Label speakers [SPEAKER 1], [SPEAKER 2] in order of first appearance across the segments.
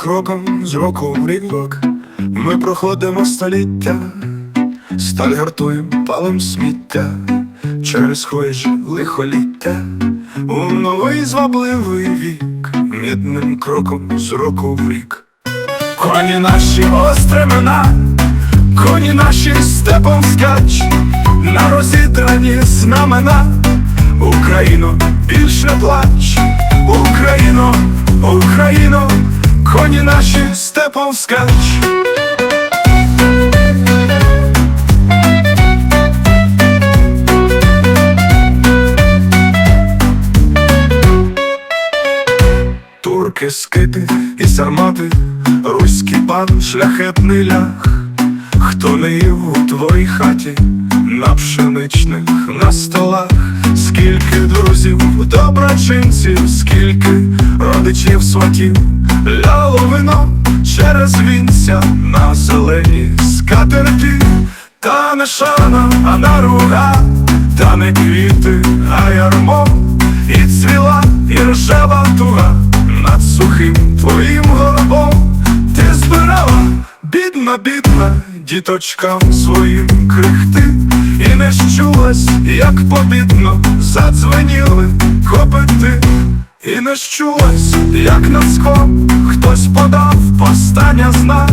[SPEAKER 1] кроком з року в рік ми проходимо століття, сталь гартуєм, палим сміття. Через хвижі лихоліття у новий звабливий вік, мідним кроком з року в рік. Коні наші остремена, коні наші степом скач, на розідрані знамена, Україно, більш не плач, Україно, Україно, коні наші степом скач. Турки, скити і сармати, руський пан, шляхетний ляг, хто не їв у твоїй хаті, на пшеничних на столах, скільки друзів, доброчинців, скільки родичів сватів, ляло вино через вінця на зеленій скатерті, та не шана, а на руга, та не квіти, а ярмо, і цвіла, і ржава туга над сухим твоїм горбом. Ти збирала, бідна, бідна, діточкам своїм крихти, і не щулась, як побідно задзвеніли копити, і не щулась, як над ском хтось подав постання знак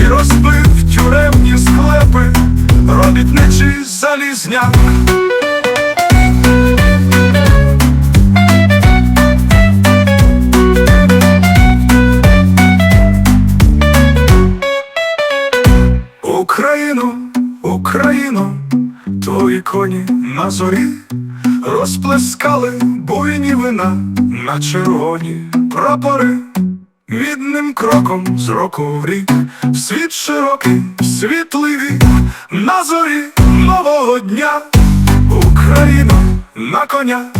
[SPEAKER 1] і розбив тюремні склепи, робітничий залізняк. Україно, Україно, твої коні на зорі розплескали буйні вина на червоні прапори, мідним кроком з року в рік, світ широкий, світлий вік, на зорі нового дня, Україна на коня.